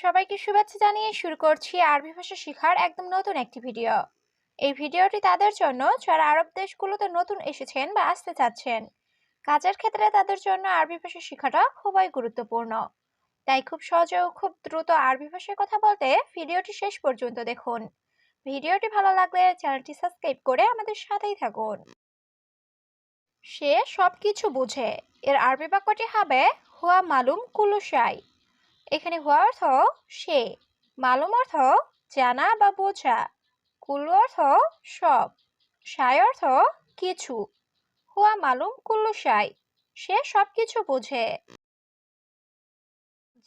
সবাইকে শুভেচ্ছা জানিয়ে শুরু করছি আরবি ভাষা শেখার একদম নতুন একটি ভিডিও। এই ভিডিওটি তাদের জন্য, যারা আরব দেশগুলোতে নতুন এসেছেন বা আসতে চাচ্ছেন, কাজের ক্ষেত্রে তাদের জন্য আরবি ভাষা শেখাটা খুবই গুরুত্বপূর্ণ। তাই খুব সহজে ও খুব দ্রুত আরবি ভাষায় কথা বলতে ভিডিওটি শেষ পর্যন্ত দেখুন। ভিডিওটি ভালো লাগলে চ্যানেলটি সাবস্ক্রাইব করে আমাদের সাথেই থাকুন। সে সবকিছু বুঝে। এর আরবি বাক্যটি হবে, হুয়া মালুম কুলুসাই এখানে হুয়া অর্থ সে। মালুম অর্থ জানা বা বোঝা। কুল্লু অর্থ সব। সাই অর্থ কিছু। হুয়া মালুম, কুল্লু সাই সে সব কিছু বোঝে।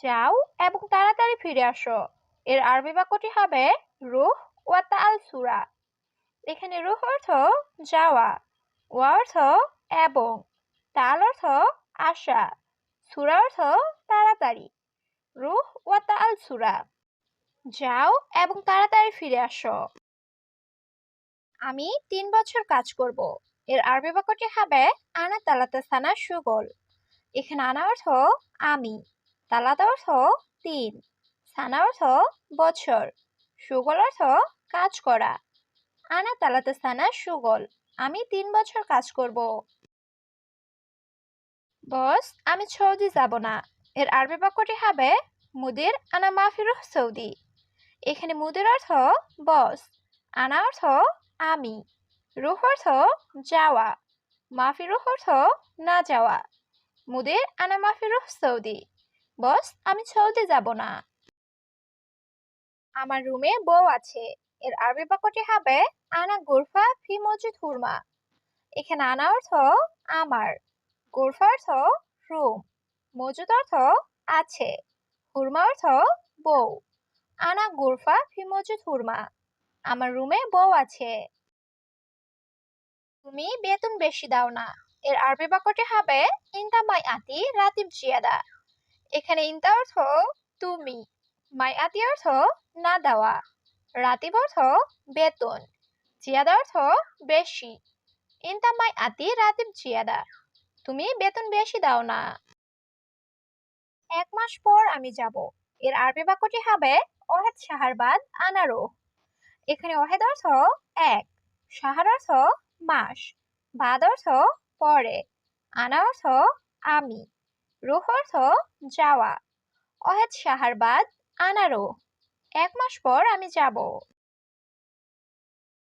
যাও এবং তাড়াতাড়ি ফিরে আসো। এর আরবি বাক্যটি হবে রুহ ওয়া তাল সুরা। এখানে রুহ অর্থ যাওয়া, ওয়া অর্থ এবং, তাল অর্থ আশা, সুরা অর্থ তাড়াতাড়ি। রুহ ওয়া তাল সুরা। যাও এবং তাড়াতাড়ি ফিরে আসো। আমি তিন বছর কাজ করব। এর আরবি বাক্যটি হবে আনা তালাতা সানা সুগল। এখানে আনা অর্থ আমি, তালাতা অর্থ তিন, সানা অর্থ বছর, সুগল অর্থ কাজ করা। আনা তালাতা সানা সুগল, আমি তিন বছর কাজ করব। বস, আমি সৌদি যাব না। এর আরবি বাক্যটি হবে মুদির আনা মাফিরুহ সৌদি। এখানে মুদির অর্থ বস, আনা অর্থ আমি, রুহ অর্থ যাওয়া মাফিরুহ অর্থ না যাওয়া। মুদির আনা মাফিরুহ সৌদি, বস, আমি সৌদি যাব না। আমার রুমে বউ আছে, এর আরবি বাক্যটি হবে আনা গুরফা ফি মজুদ হুরমা। এখানে আনা অর্থ আমার, গুরফা অর্থ রুম। মজুদ অর্থ আছে। হুরমা অর্থ বউ। আনা গুরফা ফি মজুদ হুরমা। আমার রুমে বউ আছে। তুমি বেতন বেশি দাও না। এর আরবি বাক্যটি হবে ইনতা মাই আতি রাতিব জিয়াদা। এখানে ইনতা অর্থ, তুমি। মাই আতি অর্থ, না দেওয়া। রাতিব অর্থ, বেতন। জিয়াদা অর্থ, বেশি। ইনতা মাই আতি রাতিব জিয়াদা। তুমি বেতন বেশি দাও না। এক মাস পর আমি যাব। এর আরবি বাক্যটি হবে ওহেদ সাহারবাদ আনারো। এখানে অহেদ অর্থ এক সাহার অর্থ মাস, বাদ অর্থ পরে, আনা অর্থ আমি, রুহ অর্থ যাওয়া, অহেদ সাহারবাদ আনারো। এক মাস পর আমি যাব।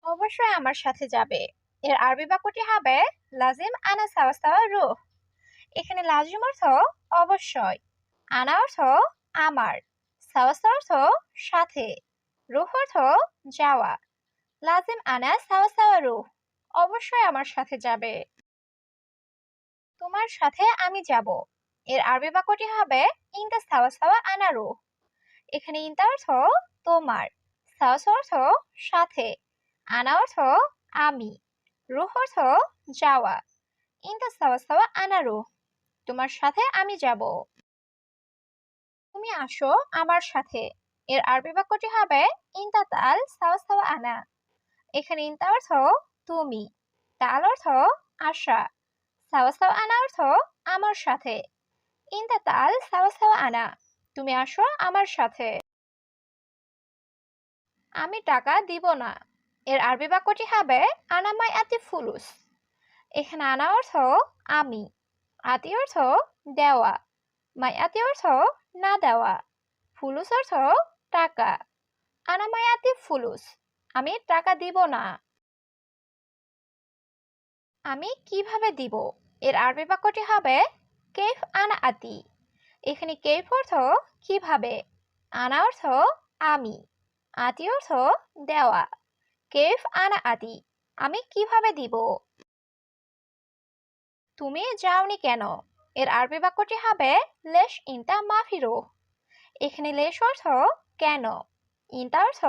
অবশ্যই আমার সাথে যাবে। এর আরবি বাক্যটি হবে লাজিম আনা সাওয়া সাওয়া রুহ। এখানে লাজিম অর্থ অবশ্যই। আনা অর্থ আমার। সাওয়াস অর্থ সাথে। রুহ অর্থ যাওয়া। লাজিম আনা সাওয়া রুহ। অবশ্যই আমার সাথে যাবে। তোমার সাথে আমি যাব। এর আরবি বাক্যটি হবে ইনতা সাওয়া সাওয়া আনা রুহ। এখানে ইনতা অর্থ তোমার। সাওয়াস অর্থ সাথে। আনা অর্থ আমি। রুহ অর্থ যাওয়া। ইনতা সাওয়া সাওয়া আনা রুহ। তোমার সাথে আমি যাব। তুমি আসো আমার সাথে। এর আরবি বাক্যটি হবে আনা। এখানে অর্থ, তুমি। তাল অর্থ, আশা। আনা অর্থ, আমার সাথে। আনা, তুমি আসো আমার সাথে। আমি টাকা দিব না। এর আরবি বাক্যটি হবে আনামাই আতি ফুলুস। এখানে আনা অর্থ, আমি। আতি অর্থ, দেওয়া। মাই আতি অর্থ না দেওয়া। ফুলুস অর্থ টাকা। আনামাই আতি ফুলুস, আমি টাকা দিব না। আমি কীভাবে দিব? এর আরবি বাক্যটি হবে কেফ আনা আতি। এখানে কেফ অর্থ কীভাবে? আনা অর্থ আমি। আতি অর্থ দেওয়া। কেফ আনা আতি, আমি কীভাবে দিব? তুমি যাওনি কেন? এর আরবি বাক্যটি হবে লেশ ইনতা মাফিরো। এখানে লেশ অর্থ কেন? ইনতা অর্থ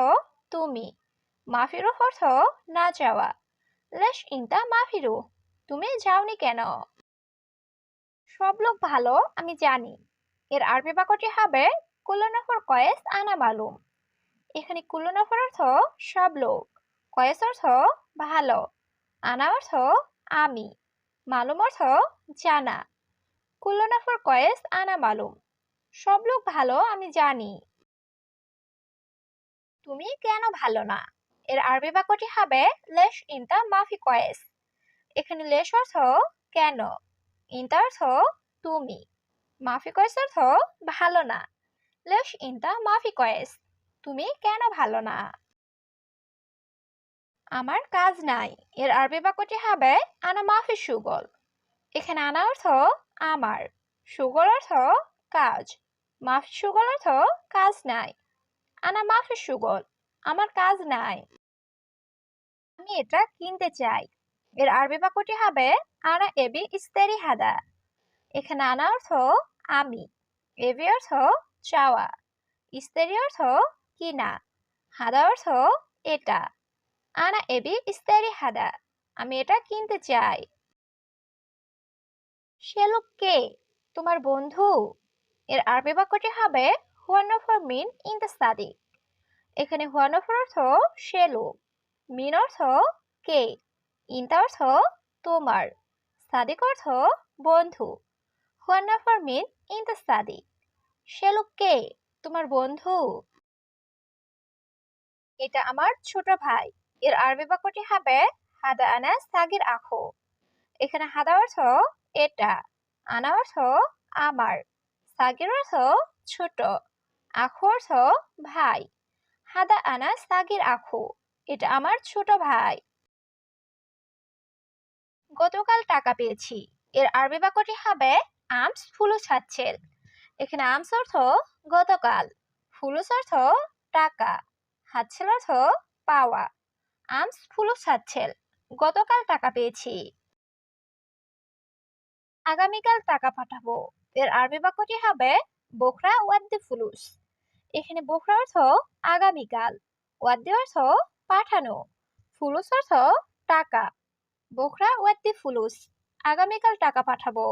তুমি। মাফিরো অর্থ না যাওয়া। লেশ ইনতা মাফিরো। তুমি যাওনি কেন? সব লোক ভালো, আমি জানি। এর আরবি বাক্যটি হবে কুল্লনফর কয়েস আনা মালুম। এখানে কুলনফর অর্থ সব লোক। কয়েস অর্থ ভালো। আনা অর্থ আমি। মালুম অর্থ জানা। কুল্লনাফর কয়েস আনা মালুম। সব লোক ভালো, আমি জানি। তুমি কেন ভালো না? এর আরবি বাক্যটি হবে, লেশ ইনতা মাফি কয়েস। এখানে লেশ অর্থ, কেন? ইনতা অর্থ, তুমি। মাফি কয়েস অর্থ, ভালো না। লেশ ইনতা মাফি কয়েস। তুমি কেন ভালো না? আমার কাজ নাই। এর আরবি বাক্যটি হবে, আনা মাফি সুগল। এখানে আনা অর্থ আমার। সুগল অর্থ কাজ। মাফ সুগল অর্থ কাজ নাই। আনা মাফি সুগল, আমার কাজ নাই। আমি এটা কিনতে চাই। এর আরবি বাক্যটি হবে, আনা এবি ইস্তেরি হাদা। এখানে আনা অর্থ আমি, এবি অর্থ চাওয়া। ইস্তেরি অর্থ কিনা, হাদা অর্থ এটা। আনা এবি ইস্তেরি হাদা, আমি এটা কিনতে চাই। সে লোক কে? তোমার বন্ধু? এর আরবি বাক্যটি হবে হুয়ানফর মিন ইন দ্য স্টাডি এখানে হুয়ানফর অর্থ সে লোক। মিন অর্থ কে? ইনতা অর্থ তোমার। সাদিক অর্থ বন্ধু। হুয়ানফর মিন ইন দ্য স্টাডি সে লোক কে? তোমার বন্ধু? এটা আমার ছোট ভাই। এর আরবি বাক্যটি হবে, হাদা আনা সাগির আখো। এখানে হাদা অর্থ এটা আনা অর্থ আমার সাগির অর্থ ছোট। আখো অর্থ ভাই। হাদা আনা সাগির আখু। এটা আমার ছোট ভাই। গতকাল টাকা পেয়েছি। এর আরবি বাক্যটি হবে আমস ফুলু ছাচ্ছেল। এখানে আমস অর্থ গতকাল। ফুলুস অর্থ টাকা। হাচ্ছেল অর্থ পাওয়া। আমস ফুলু ছাচ্ছেল। গতকাল টাকা পেয়েছি। আগামীকাল টাকা পাঠাবো। এর আরবি বাক্যটি হবে বোখরা ওয়াদ্দি ফুলুস। এখানে বোখরা অর্থ আগামীকাল। ওয়াদ্দি অর্থ পাঠানো। ফুলুস অর্থ টাকা। বোখরা ওয়াদ্দি ফুলুস। আগামীকাল টাকা পাঠাবো।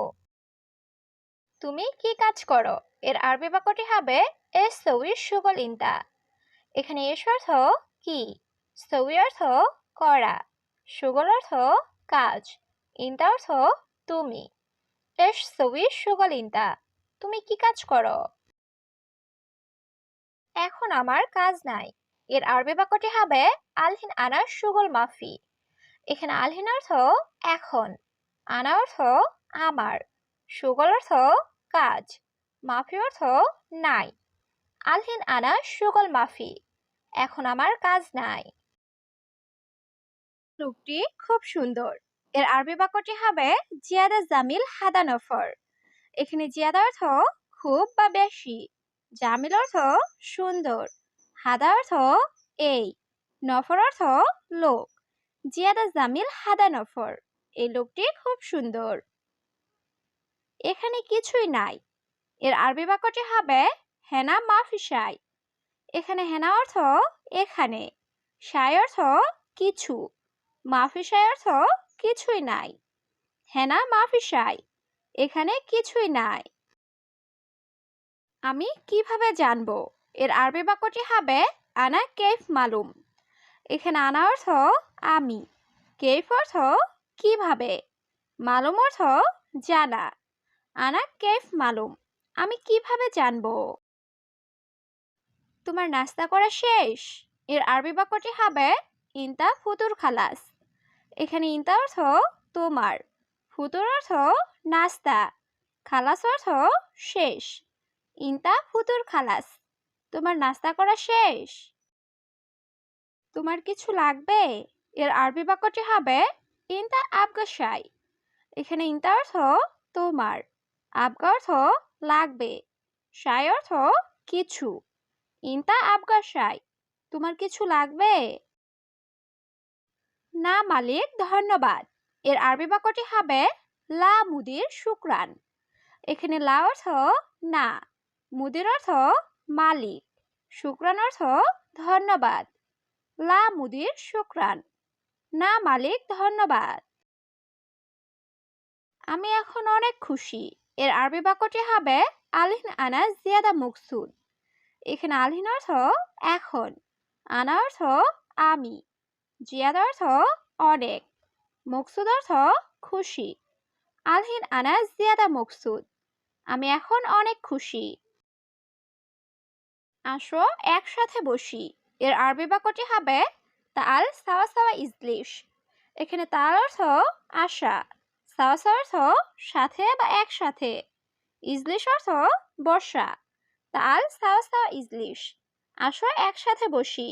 তুমি কি কাজ করো? এর আরবি বাক্যটি হবে এস সৌই সুগল ইন্তা। এখানে এস অর্থ কি? সৌই অর্থ করা। সুগল অর্থ কাজ। ইন্তা অর্থ তুমি। এস সৌই সুগল ইন্তা তুমি কি কাজ করো? এখন আমার কাজ নাই। এর আরবি বাক্যটি হবে আলহিন আনা সুগল মাফি। এখানে আলহিন অর্থ এখন, আনা অর্থ আমার, সুগল অর্থ কাজ, মাফি অর্থ নাই। আলহিন আনা সুগল মাফি, এখন আমার কাজ নাই। লোকটি খুব সুন্দর। এর আরবি বাক্যটি হবে জিয়াদা জামিল হাদা নফর এখানে জিয়াদা অর্থ খুব বা বেশি, জামিল অর্থ সুন্দর, হাদা অর্থ এই, নফর অর্থ লোক, জিয়াদা জামিল হাদা নফর এই লোকটি খুব সুন্দর। এখানে কিছুই নাই, এর আরবি বাক্যটি হবে হেনা মাফিসাই এখানে হেনা অর্থ এখানে সাই অর্থ কিছু মাফিসাই অর্থ কিছুই নাই। হেনা মাফিসাই, এখানে কিছুই নাই। আমি কীভাবে জানব? এর আরবি বাক্যটি হবে, আনা কেফ মালুম এখানে আনা অর্থ, আমি কেফ অর্থ, কীভাবে মালুম অর্থ, জানা আনা কেফ মালুম আমি কীভাবে জানব? তোমার নাস্তা করা শেষ? এর আরবি বাক্যটি হবে, ইনতা ফুতুর খালাস এখানে ইনতা অর্থ তোমার। ফুতুর অর্থ নাস্তা। খালাস অর্থ শেষ। ইনতা ফুতুর খালাস। তোমার নাস্তা করা শেষ। তোমার কিছু লাগবে? এর আরবি বাক্যটি হবে ইনতা আবগাশাই। এখানে ইনতা অর্থ তোমার। আবগা অর্থ লাগবে। সাই অর্থ কিছু। ইনতা আবগা সাই তোমার কিছু লাগবে? না মালিক, ধন্যবাদ। এর আরবি বাক্যটি হবে লা মুদির শুক্রান। এখানে লা অর্থ না, মুদির অর্থ মালিক, শুক্রান অর্থ ধন্যবাদ। লা মুদির শুক্রান, না মালিক, ধন্যবাদ। আমি এখন অনেক খুশি। এর আরবি বাক্যটি হবে আলহিন আনা জিয়াদা মুকসুদ। এখানে আলহিন অর্থ এখন, আনা অর্থ আমি। জিয়াদা অর্থ অনেক। মকসুদ অর্থ খুশি। আলহিন আনা জিয়াদা মকসুদ। আমি এখন অনেক খুশি। আসো একসাথে বসি। এর আরবি বাক্যটি হবে তাল সাওয়া সাওয়া ইজলিশ এখানে তাল অর্থ আশা। সাওয়া সাওয়া অর্থ সাথে বা একসাথে। ইজলিশ অর্থ বর্ষা তাল সাওয়া সাওয়া ইজলিশ আসো একসাথে বসি।